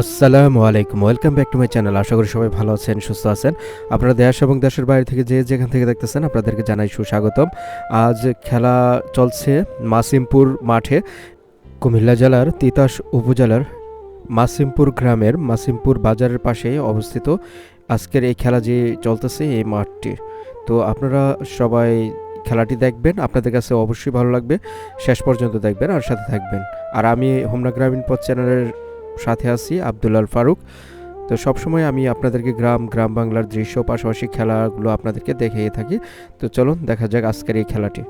আসসালামু আলাইকুম, welcome back to my channel. আশা করি সবাই ভালো আছেন, সুস্থ আছেন। আপনারা দেশ এবং দেশের বাইরে থেকে যে যেখান থেকে দেখতেছেন, আপনাদেরকে জানাই সুস্বাগতম। আজ খেলা চলছে মাসিমপুর মাঠে, কুমিল্লা জেলার তিতাস উপজেলার মাসিমপুর গ্রামের মাসিমপুর বাজারের পাশে অবস্থিত আজকের এই খেলা যে চলতেছে, এই মাঠটি। তো আপনারা সবাই খেলাটি দেখবেন, আপনাদের কাছে অবশ্যই ভালো লাগবে, শেষ পর্যন্ত দেখবেন আর সাথে থাকবেন। আর আমি হোমনা গ্রামীণ পথ চ্যানেলের সাথে আছি আব্দুল্লাল ফারুক। তো সবসময় আমি আপনাদেরকে গ্রাম গ্রাম বাংলার দৃশ্য, পাশাপাশি খেলাগুলো আপনাদেরকে দেখিয়ে থাকি। তো চলুন, দেখা যাক আজকের এই খেলাটি।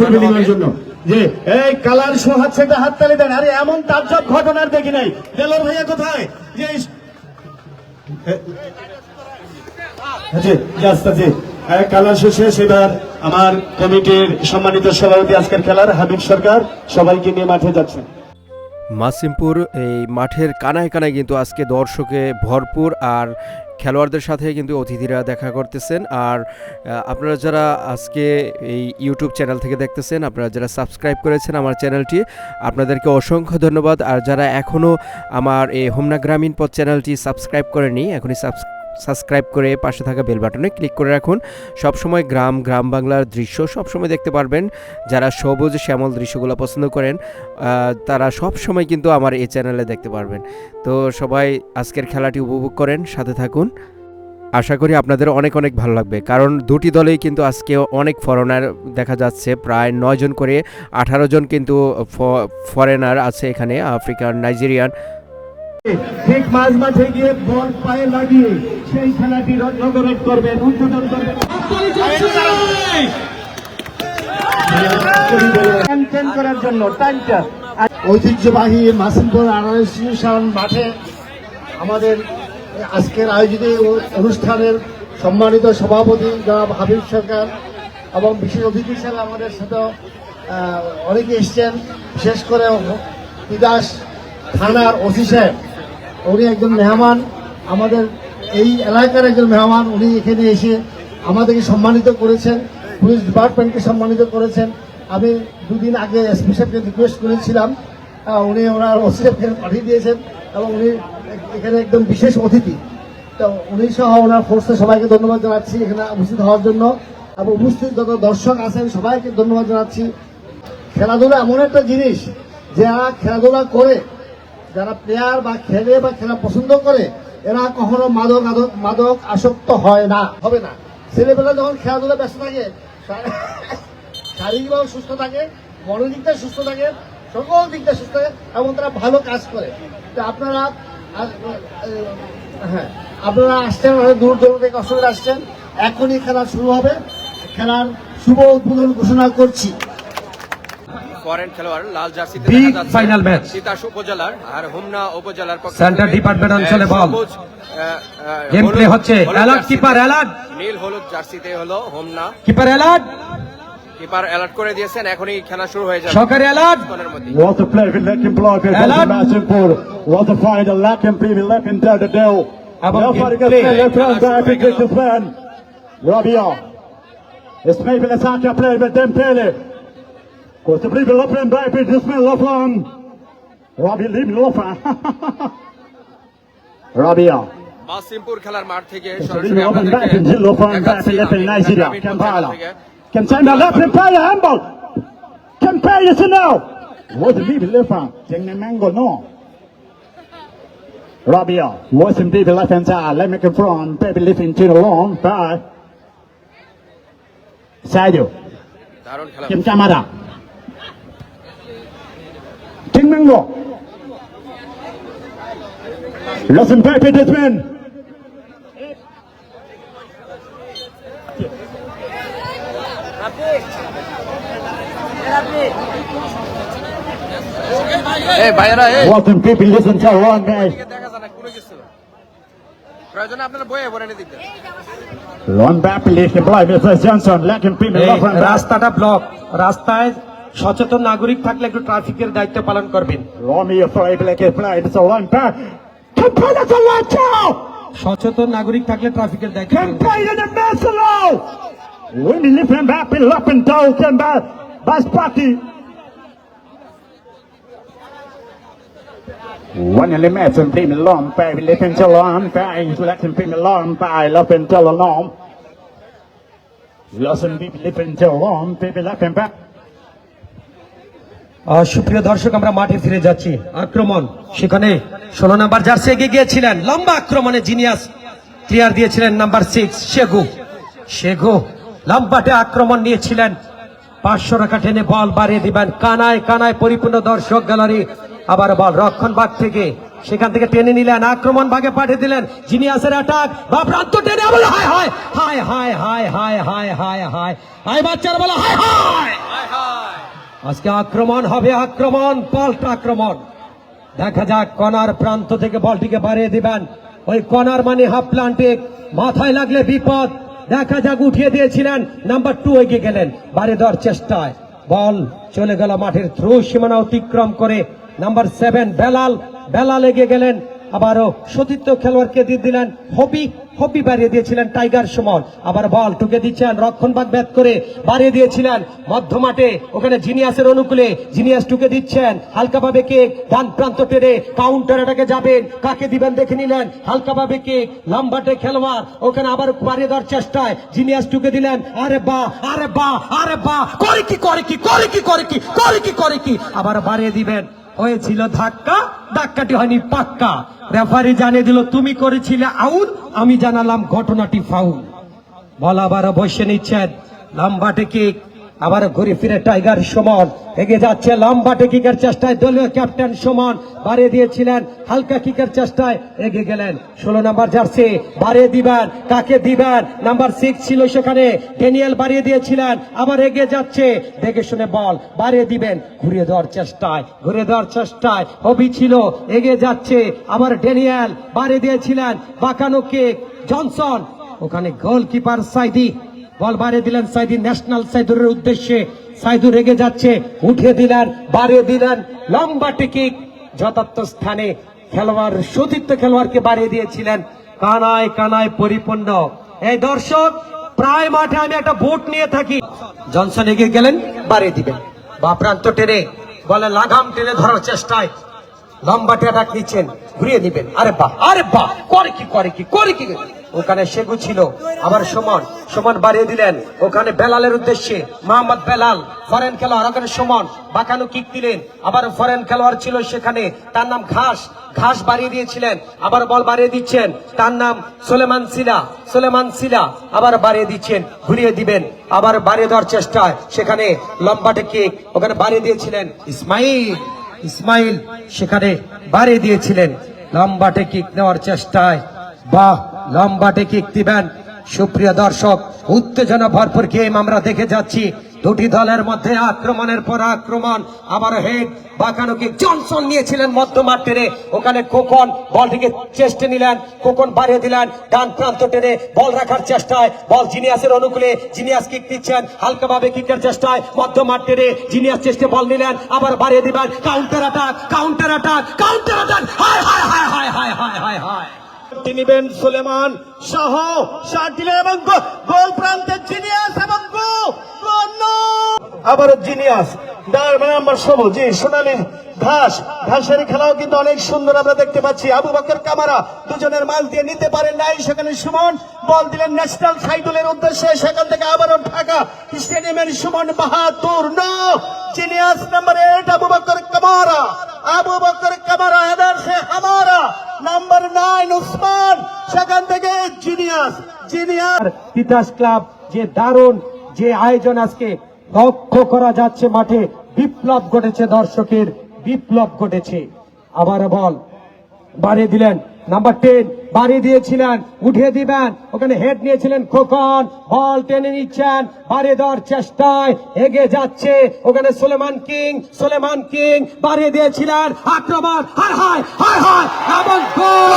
মাঠে কুশল বিনিময়ের জন্য। যে এই কালার শো হাত থেকে হাততালি দেন। আরে এমন তাজ্জব ঘটনার দেখি নাই। দেলোর ভাইয়া কোথায়? যে এই- এ- জি, জি, আস্তে আস্তে। এই কালার শো শেষ। এবার আমার কমিটির সম্মানিত সভাপতি আজকের খেলার হাবিব সরকার সবাইকে নিয়ে মাঠে যাচ্ছেন। মাসিমপুর এই মাঠের কানায় কানায় কিন্তু আজকে দর্শকে ভরপুর। আর খেলোয়াড়দের সাথে কিন্তু অতিথিরা দেখা করতেছেন। আর আপনারা যারা আজকে এই ইউটিউব চ্যানেল থেকে দেখতেছেন, আপনারা যারা সাবস্ক্রাইব করেছেন আমার চ্যানেলটি আপনাদেরকে অসংখ্য ধন্যবাদ। আর যারা এখনও আমার এই হোমনা গ্রামীণ পথ চ্যানেলটি সাবস্ক্রাইব করেনি এখনই সাবস্ক্রাইব করে পাশে থাকা বেল বাটনে ক্লিক করে রাখুন। সবসময় গ্রাম গ্রাম বাংলার দৃশ্য সবসময় দেখতে পারবেন। যারা সবুজ, শ্যামল দৃশ্যগুলো পছন্দ করেন তারা সব সময় কিন্তু আমার এই চ্যানেলে দেখতে পারবেন। তো সবাই আজকের খেলাটি উপভোগ করেন, সাথে থাকুন। আশা করি আপনাদের অনেক অনেক ভালো লাগবে। কারণ দুটি দলেই কিন্তু আজকে অনেক ফরেনার দেখা যাচ্ছে। প্রায় নয় জন করে আঠারো জন কিন্তু ফরেনার আছে এখানে, আফ্রিকান, নাইজেরিয়ান। ঠিক মাঝ মাঠে গিয়ে বল পায়ে লাগিয়ে সেই খেলাটি রত্নগরত করবেন উদ্বোধন করবেন। করার জন্য টাইমটা ঐতিহ্যবাহী মাসিমপুর আনারেশন মাঠে আমাদের আজকের আয়োজিত অনুষ্ঠানের সম্মানিত সভাপতি জনাব হাবিব সরকার এবং বিশেষ অতিথি হিসেবে আমাদের সাথে অনেকে এসছেন। বিশেষ করে বিদাস থানার ওসি সাহেব। উনি একজন মেহমান, আমাদের এই এলাকার একজন মেহমান, উনি এখানে এসে আমাদেরকে সম্মানিত করেছেন, পুলিশ ডিপার্টমেন্টকে সম্মানিত করেছেন। আমি দুদিন আগে এসপি সাহেবকে রিকোয়েস্ট করেছিলাম উনি ওনার ওসি সাহেবকে পাঠিয়ে দিয়েছেন এবং উনি এখানে একদম বিশেষ অতিথি। তো উনি সহ ওনার ফোর্সে সবাইকে ধন্যবাদ জানাচ্ছি এখানে উপস্থিত হওয়ার জন্য এবং উপস্থিত যত দর্শক আছেন, সবাইকে ধন্যবাদ জানাচ্ছি। খেলাধুলা এমন একটা জিনিস, যারা খেলাধুলা করে যারা প্লেয়ার বা খেলে বা খেলা পছন্দ করে, এরা কখনো মাদক আদক মাদক আসক্ত হয় না, হবে না। ছেলেবেলা যখন খেলাধুলা ব্যস্ত থাকে শারীরিকভাবে সুস্থ থাকে দিক সুস্থ থাকে, সকল দিকটা সুস্থ থাকে এবং তারা ভালো কাজ করে। তো আপনারা হ্যাঁ আপনারা আসছেন দূর দূর থেকে করে আসছেন। এখনই খেলা শুরু হবে। খেলার শুভ উদ্বোধন ঘোষণা করছি। ফরেন খেলোয়াড় লাল জার্সিতে দেখা যাচ্ছে final match. তিতাস উপজেলার আর হোমনা উপজেলার পক্ষে Center department অঞ্চলে বল। গেম প্লে হচ্ছে অ্যালার্ট কিপার অ্যালার্ট নীল হলুদ জার্সিতে হলো Homna keeper alert keeper alert করে দিয়েছেন এখনই খেলা শুরু হয়ে যাবে সহকারী alert What a play with Lekin Block and Alan. Masinpur. What a find Lekin Primi Lekin down the deal. For the play. left hand back and the plan. Rabia. It's maybe play with Dembele. Korteblieft lopen, blijven, dus mijn lopen. Robbie liep lopen. Robbie ja. Masimpur খেলার মাঠ থেকে সরাসরি আপনাদেরকে দেখাচ্ছি Nigeria Kampala Kampala left player handball Kampala is now was deep left hand jeng mango no. Rabia was deep left hand side. Let me confront. Baby left into the long by Sadio. দারুণ খেলা ক্যাম্পালা Menglo. Lassen Pepe Desmond. Hey, Bayra, hey. Welcome people, listen to one guys. লন ব্যাপ list employ mister Johnson let him pin রাস্তাটা block রাস্তায় সচেতন নাগরিক থাকলে একটু ট্রাফিকের দায়িত্ব পালন করবেন সচেতন নাগরিক থাকলে ট্রাফিকের দায়িত্ব When you limit and bring me long, pay, we live until long, pay, you let him bring me long, pay, love until long. Lost and we live long, baby, laughing back. সুপ্রিয় দর্শক আমরা মাঠে ফিরে যাচ্ছি আক্রমণ সেখানে ষোলো number jersey এগিয়ে গিয়েছিলেন লম্বা আক্রমণে জিনিয়াস ক্লিয়ার দিয়েছিলেন নাম্বার সিক্স শেগু শেগু লম্বাটে আক্রমণ নিয়েছিলেন পাঁচশো টাকা টেনে বল বাড়িয়ে দিবেন কানায় কানায় পরিপূর্ণ দর্শক গ্যালারি আবার বল রক্ষণ ভাগ থেকে সেখান থেকে টেনে নিলেন আক্রমণ ভাগে পাঠিয়ে দিলেন জিনিয়াসের অ্যাটাক বা প্রান্ত টেনে বলে হায় হায় হায় হায় হায় হায় হায় হায় হায় হায় বাচ্চারা বলে হায় হায় আজকে আক্রমণ হবে আক্রমণ, পাল্টা আক্রমণ। দেখা যাক কনার প্রান্ত থেকে বলটিকে বাড়িয়ে দিবেন। ওই কনার মানে হাফ প্লান্টিক মাথায় লাগলে বিপদ। দেখা যাক উঠিয়ে দিয়েছিলেন। নাম্বার টু এগিয়ে গেলেন। বাড়িয়ে দেওয়ার চেষ্টায়। বল চলে গেল মাঠের থ্রু। সীমানা অতিক্রম করে নাম্বার সেভেন বেলাল। বেলাল এগিয়ে গেলেন। আবারও সতীর্থ খেলোয়াড়কে দিয়ে দিলেন হবি। হবি বাড়িয়ে দিয়েছিলেন টাইগার সুমন। আবার বল টুকে দিচ্ছেন রক্ষণ ভাগ ব্যাট করে। বাড়িয়ে দিয়েছিলেন মধ্য মাঠে ওখানে জিনিয়াসের অনুকূলে জিনিয়াস টুকে দিচ্ছেন। হালকাভাবে কেক ডান প্রান্ত টেরে কাউন্টার এটাকে যাবেন। কাকে দিবেন দেখে নিলেন। হালকাভাবে কেক লম্বাটে খেলোয়াড়। ওখানে আবার বাড়িয়ে দেওয়ার চেষ্টায় জিনিয়াস টুকে দিলেন। আরে বা আরে বা আরে বা, করে কি করে কি করে কি করে কি করে কি করে কি। আবার বাড়িয়ে দিবেন হয়েছিল ধাক্কা, ধাক্কাটি হয়নি পাক্কা। রেফারি জানিয়ে দিল, তুমি করেছিলে আউল, আমি জানালাম ঘটনাটি ফাউল। বলা বারা বসে নিচ্ছেন লম্বাটে কিক আবার ঘুরে ফিরে টাইগার সমান। এগিয়ে যাচ্ছে লম্বাটে কিকের চেষ্টায় দলীয় ক্যাপ্টেন সমান। বাড়িয়ে দিয়েছিলেন হালকা কিকের চেষ্টায় এগিয়ে গেলেন। ষোলো নাম্বার জার্সি, বাড়িয়ে দিবেন। কাকে দিবেন? নাম্বার সিক্স ছিল সেখানে। ডেনিয়েল বাড়িয়ে দিয়েছিলেন। আবার এগিয়ে যাচ্ছে। দেখে শুনে বল, বাড়িয়ে দিবেন। ঘুরিয়ে দেওয়ার চেষ্টায়, ঘুরিয়ে দেওয়ার চেষ্টায়। হবি ছিল, এগিয়ে যাচ্ছে। আবার ডেনিয়েল বাড়িয়ে দিয়েছিলেন। বাঁকানো কেক জনসন। ওখানে গোলকিপার সাইদি বল বাড়িয়ে দিলেন সাইদি ন্যাশনাল সাইদুরের উদ্দেশ্যে। সাইদুর রেগে যাচ্ছে উঠে দিলেন, বাড়িয়ে দিলেন। লম্বা টিকিট, যথার্থ স্থানে খেলোয়াড়, সতীর্থ খেলোয়াড়কে বাড়িয়ে দিয়েছিলেন। কানায় কানায় পরিপূর্ণ। এই দর্শক, প্রায় মাঠে আমি একটা বুট নিয়ে থাকি। জনসন এগিয়ে গেলেন, বাড়িয়ে দিবেন। বা প্রান্ত টেনে, বলে লাগাম টেনে ধরার চেষ্টায় লম্বা টেটাক নিচ্ছেন, ঘুরিয়ে নিবেন। আরে বাহ আরে বাহ, করে কি করে কি করে কি? ওখানে শেখু ছিল, আবার সুমন। সুমন বাড়িয়ে দিলেন। ওখানে বেলালের উদ্দেশ্যে, মোহাম্মদ বেলাল, ফরেন খেলোয়াড়। ওখানে সুমন বাঁকানো কিক দিলেন। আবার ফরেন খেলোয়াড় ছিল সেখানে, তার নাম ঘাস। ঘাস বাড়িয়ে দিয়েছিলেন, আবার বল বাড়িয়ে দিচ্ছেন। তার নাম সোলেমান সিলা সোলেমান সিলা, আবার বাড়িয়ে দিচ্ছেন, ঘুরিয়ে দিবেন। আবার বাড়িয়ে দেওয়ার চেষ্টায় সেখানে লম্বাটে কিক ওখানে বাড়িয়ে দিয়েছিলেন। ইসমাইল ইসমাইল সেখানে বাড়িয়ে দিয়েছিলেন। লম্বাটে কিক নেওয়ার চেষ্টায়। বাহ! লম্বাটে কিক দিবেন। সুপ্রিয় দর্শক, উত্তেজনা ভরপুর গেম আমরা দেখে যাচ্ছি। দুটি দলের মধ্যে আক্রমণের পর আক্রমণ। আবার হেড বাঁকানো কিক জনসন নিয়েছিলেন মধ্যমাঠ টেনে। ওখানে কোকন বলটিকে চেষ্টা নিলেন। কোকন বাড়িয়ে দিলেন ডান প্রান্ত টেনে। বল রাখার চেষ্টায়। বল জিনিয়াসের অনুকূলে জিনিয়াস কিক দিচ্ছেন হালকাভাবে কিকের চেষ্টায় মধ্যমাঠ টেনে জিনিয়াস চেষ্টা বল নিলেন। আবার বাড়িয়ে দিবেন। Counter attack counter attack counter attack হায় হায় হায় হায় হায় হায় হায় হায়। নিবেন সুলেমান শাহ সাত দিলেন এবং গোল প্রান্তের জিনিয়াস এবং গো আবারও জিনিয়াস। নাম্বার সবুজ। জি, সোনালী ঘাস। ঘাসের খেলাও কিন্তু অনেক সুন্দর আমরা দেখতে পাচ্ছি। আবু বকর কামারা দুজনের মাল দিয়ে নিতে পারেন নাই। সেখানে সুমন বল দিলেন ন্যাশনাল সাইদুলের উদ্দেশ্যে। সেখান থেকে আবারও ঢাকা স্টেডিয়ামের Suman Bahadur. No, genius number eight, Abu Bakar Kamara. Abu Bakar Kamara either সে হামারা। Number nine, Usman. সেখান থেকে জিনিয়াস। জিনিয়াস। তিতাস ক্লাব যে দারুণ যে আয়োজন আজকে লক্ষ্য করা যাচ্ছে মাঠে বিপ্লব ঘটেছে দর্শকের বিপ্লব ঘটেছে। আবার বল বাড়িয়ে দিলেন নাম্বার টেন বাড়িয়ে দিয়েছিলেন উঠিয়ে দিবেন। ওখানে হেড নিয়েছিলেন খোকন বল টেনে নিচ্ছেন বাড়িয়ে দেওয়ার চেষ্টায় এগিয়ে যাচ্ছে। ওখানে সুলেমান কিং সুলেমান কিং বাড়িয়ে দিয়েছিলেন আক্রমণ হায় হায় হায় হায় এবং গোল!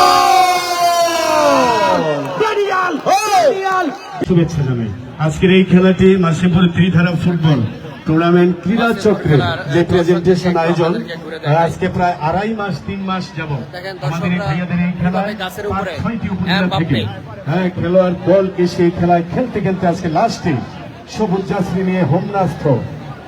শুভেচ্ছা জানাই। আজকের এই খেলাটি মাসিমপুর ত্রিধারা ফুটবল টুর্নামেন্ট ক্রীড়া চক্রের যে প্রেজেন্টেশন আয়োজন আজকে প্রায় আড়াই মাস তিন মাস যাব আমাদের এই ভাইয়াদের এই খেলায় কীভাবে গাছের উপরে। পাঁচ ছয়টি উপজেলা থেকে। হ্যাঁ খেলোয়াড় দলকে সেই খেলায় খেলতে খেলতে আজকে লাস্টে সবুজ যাত্রী নিয়ে হোমনাস্থ।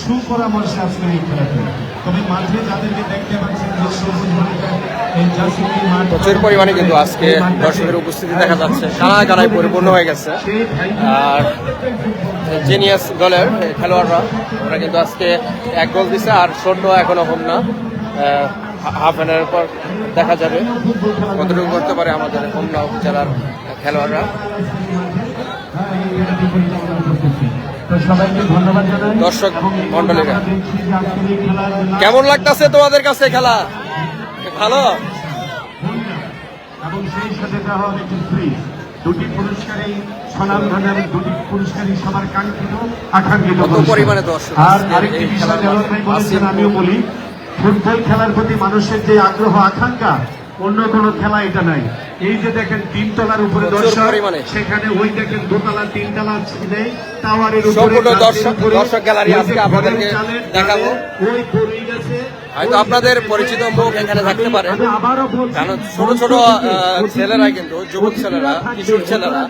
সুপরামর্শে এই খেলাটি তবে মাঠে যাদেরকে দেখতে পাচ্ছেন যে সবুজ প্রচুর পরিমাণে কিন্তু আজকে দর্শকের উপস্থিতি দেখা যাচ্ছে। কানায় কানায় পরিপূর্ণ হয়ে গেছে। আর জিনিয়াস দলের খেলোয়াড়রা ওরা কিন্তু আজকে এক গোল দিছে আর সৈন্য এখনও হোম না। হাফ এন পর দেখা যাবে কতটুকু করতে পারে আমাদের হোমনা জেলার খেলোয়াড়রা। খেলার জন্য কেমন লাগতেছে তোমাদের কাছে খেলা? ভালো? এবং সেই সাথে দেওয়া হবে একটি ফ্রিজ দুটি পুরস্কারই ধনের দুটি পুরস্কারই সবার কাঙ্ক্ষিত আকাঙ্ক্ষিত পরিমাণে দর্শক আর আরেকটি বিষয় বলেছেন আমিও বলি ফুটবল খেলার প্রতি মানুষের যে আগ্রহ আকাঙ্ক্ষা অন্য কোনো খেলা এটা নাই। এই যে দেখেন তিনতলার উপরে দর্শক সেখানে ওই দেখেন দোতলা তিনতলা ছিলে টাওয়ারের উপরে দর্শক- দর্শক গ্যালারি আজকে আপনাদেরকে দেখাবো। ওই বড়ই গাছে, হয়তো আপনাদের পরিচিত মুখ এখানে থাকতে পারে। কারণ ছোট ছোট ছেলেরা কিন্তু যুবক ছেলেরা কিশোর ছেলেরা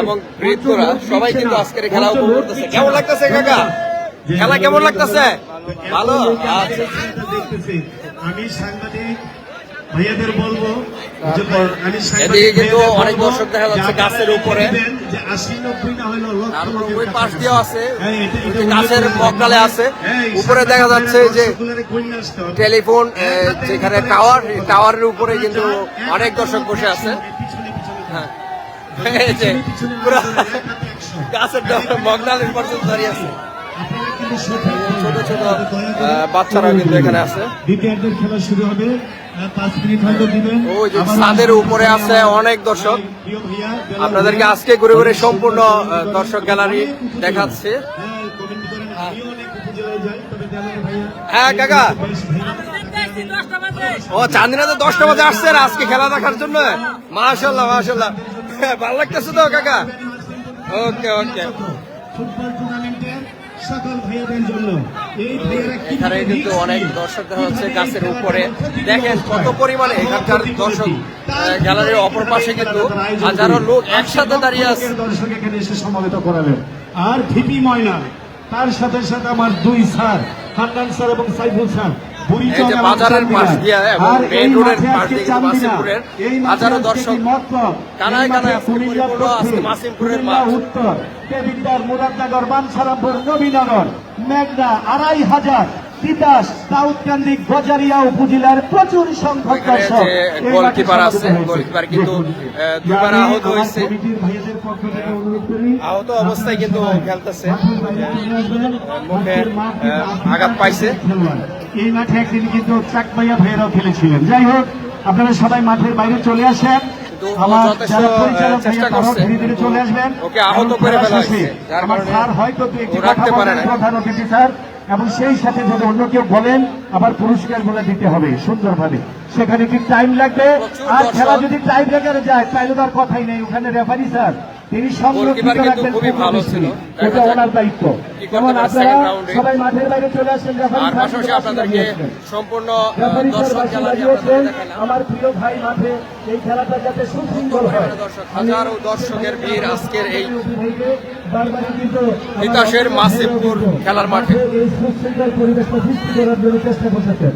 এবং বৃদ্ধরা সবাই কিন্তু আজকের খেলা উপভোগ করতেছে। কেমন লাগতেছে কাকা? খেলা কেমন লাগতেছে? ভালো? আচ্ছা আমি সাংবাদিক ভাইয়াদের বলব অনেক দেখা যাচ্ছে গাছের উপরে। পাশ আছে। গাছের আছে। উপরে দেখা যাচ্ছে যে টেলিফোন যেখানে টাওয়ার টাওয়ারের উপরে কিন্তু অনেক দর্শক বসে আছে। হ্যাঁ। গাছের মগনালের পর্যন্ত দাঁড়িয়ে আছে। ছোট ছোট বাচ্চারা কিন্তু এখানে আছে। দ্বিতীয়ার্ধের খেলা শুরু হবে ছাদের উপরে আছে অনেক দর্শক। আপনাদেরকে আজকে ঘুরে ঘুরে সম্পূর্ণ দর্শক গ্যালারি দেখাচ্ছে। হ্যাঁ, হ্যাঁ কাকা। ও চান্দিনা তো দশটা বাজে আসছেন আজকে খেলা দেখার জন্য? মাশাল্লাহ মাশাল্লাহ হ্যাঁ, ভালো লাগতেছে তো কাকা। ওকে ওকে সকল ভাইয়াদের জন্য। এই ভাইয়ারা এখানে কিন্তু অনেক দর্শক দেখা হচ্ছে গাছের উপরে। দেখেন কত পরিমাণে এখানকার দর্শক গ্যালারির অপর পাশে কিন্তু হাজারো লোক একসাথে দাঁড়িয়ে আছে। দর্শক এখানে এসে সমবেত করালেন। আর ভিপি ময়না তার সাথে সাথে আমার দুই স্যার হান্নান স্যার এবং সাইফুল স্যার। বাজারের পাশ দিয়ে এবং মেইন এই রোডের পাশ দিয়ে কিন্তু। মাসিমপুরের হাজারো দর্শক কানায় কানায় আজকে পরিপূর্ণ আজকে মাসিমপুরের মাঠ। উত্তর দেবিদ্বার মুরাদনগর বানসারামপুর নবীনগর মেঘনা আড়াই হাজার তিতাস দাউদকান্দি গজারিয়া উপজেলার প্রচুর সংখ্যক দর্শক। গোলকিপার আছে গোলকিপার কিন্তু দুবার আহত হয়েছে। আহত অবস্থায় কিন্তু খেলতেছে। মুখে আঘাত পাইছে। এই মাঠে একদিন কিন্তু চাকমাইয়া ভাইয়েরাও খেলেছিলেন। যাই হোক আপনারা সবাই মাঠের বাইরে চলে আসেন। আমার যারা পরিচালক চেষ্টা ধীরে ধীরে চলে আসবেন। স্যার হয়তো একটি প্রধান অতিথি স্যার। এবং সেই সাথে যদি অন্য কেউ বলেন আবার পুরস্কার বলে দিতে হবে সুন্দরভাবে। সেখানে কি টাইম লাগবে? আর। খেলা যদি টাইম লেগে যায় তাহলে তো আর কথাই নেই। ওখানে রেফারি স্যার তিনি সংরক্ষিত রাখবেন এটা ওনার দায়িত্ব। যেমন আপনারা সবাই মাঠের বাইরে চলে সম্পূর্ণ আমার প্রিয় ভাই মাঠে এই খেলাটা যাতে সুন্দর হয়। হাজারো দর্শকের ভিড় আজকের এই খেলার মাঠে। এই পরিবেশটা সৃষ্টি করার জন্য চেষ্টা করতেছেন।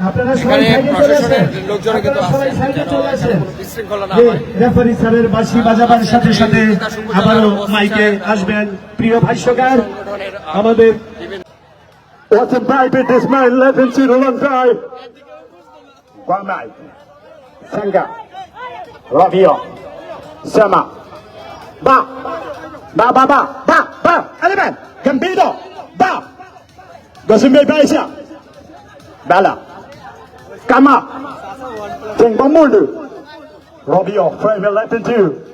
এখানে প্রশাসনের my 11 to long time. Ba. Ba ba ba. Ba. Ba. Eleven. Gambino. Ba. Gosimbe Bala. Kama. Tingbamundu. Robbie of Prime Latin 2.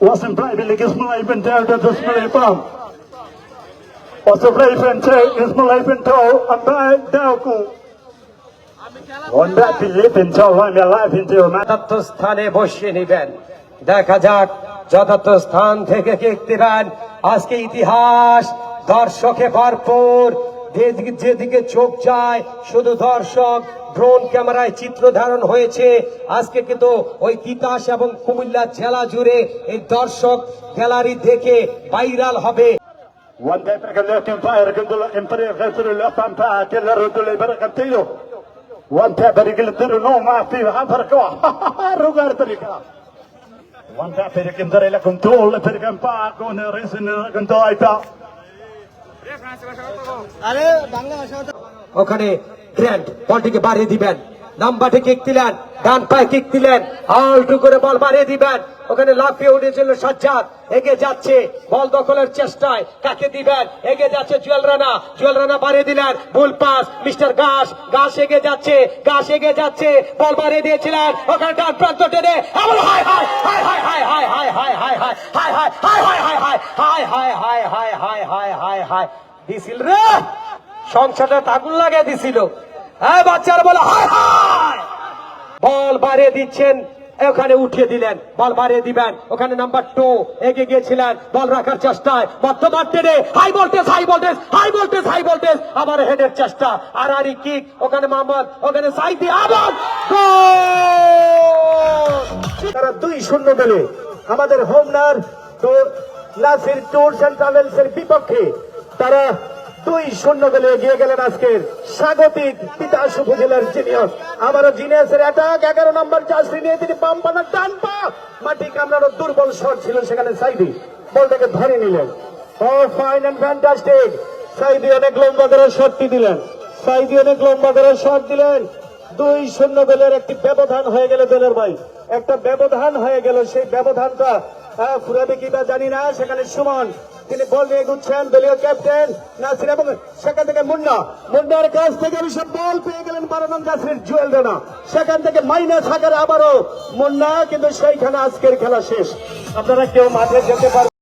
Wasn't Prime Ismail Ibn Tao to Ismail Ibn. Was a brave and take Ismail Ibn Tao and by Dauku. On that belief in Tao, I'm alive into your man. স্থানে বসিয়ে নেবেন দেখা যাক যথার্থ স্থান থেকে কি আজকে ইতিহাস দর্শকে ভরপুর যেদিকে যেদিকে চোখ যায়, শুধু দর্শক ড্রোন ক্যামেরায় চিত্র ধারণ হয়েছে। আজকে কিন্তু ওই তিতাস এবং কুমিল্লা জেলা জুড়ে এই দর্শক গ্যালারি দেখে ভাইরাল হবে। ওখানে গ্র্যান্ড বলটিকে বাড়িয়ে দিবেন। নাম্বারটি কিক দিলেন ডান পায়ে কিক দিলেন আলটু করে বল বাড়িয়ে দিবেন ওখানে লাফিয়ে উঠেছিল সাজ্জাদ এগিয়ে যাচ্ছে বল দখলের চেষ্টায় কাকে দিবেন এগিয়ে যাচ্ছে জুয়েল রানা জুয়েল রানা বাড়িয়ে দিলেন ভুল পাস মিস্টার গাছ গাছ এগিয়ে যাচ্ছে গাছ এগিয়ে যাচ্ছে বল বাড়িয়ে দিয়েছিলেন ওখানে ডান প্রান্ত টেনে দিছিল রে সংসারটা আগুন লাগিয়ে দিছিল হ্যাঁ বাচ্চারা বলে বল বাড়িয়ে দিচ্ছেন ওখানে উঠিয়ে দিলেন। বল বাড়িয়ে দিবেন, ওখানে নাম্বার টু গিয়েছিলেন। বল রাখার চেষ্টায় বর্তমান টেনে high voltage high voltage high voltage high voltage আবার হেডের চেষ্টা। আর কিক ওখানে ওখানে সাইদি, আবার! তারা দুই শূন্য আমাদের হোমনার তো নাসির ট্যুরস অ্যান্ড ট্রাভেলস এর বিপক্ষে। তারা দুই শূন্য গোলে এগিয়ে গেলেন আজকের স্বাগতিক তিতাস উপজেলার জিনিয়স আবারও জিনিয়াসের অ্যাটাক এগারো নম্বর চাষি নিয়ে তিনি বাম পানা ডান পা। মাটি কামড়ানো দুর্বল শট ছিল সেখানে সাইদি। বলটাকে ধরে নিলেন। Oh fine and fantastic Sayeedi অনেক লম্বা করে শটটি দিলেন। সাইদি অনেক লম্বা করে শট দিলেন। দুই শূন্য গোলের একটি ব্যবধান হয়ে গেল দলের ভাই একটা ব্যবধান হয়ে গেল সেই ব্যবধানটা ফুরাবে কিবা জানি না, সেখানে সুমন, তিনি বল নিয়ে ঘুরছেন, দলীয় ক্যাপ্টেন নাসির এবং সেখান থেকে মুন্না। মুন্নার কাছ থেকে অবশ্য বল পেয়ে গেলেন বারানন নাসির জুয়েল রানা। সেখান থেকে মাইনাস আকারে আবারও মুন্না, কিন্তু সেইখানে আজকের খেলা শেষ। আপনারা কেউ মাঠে যেতে পারবেন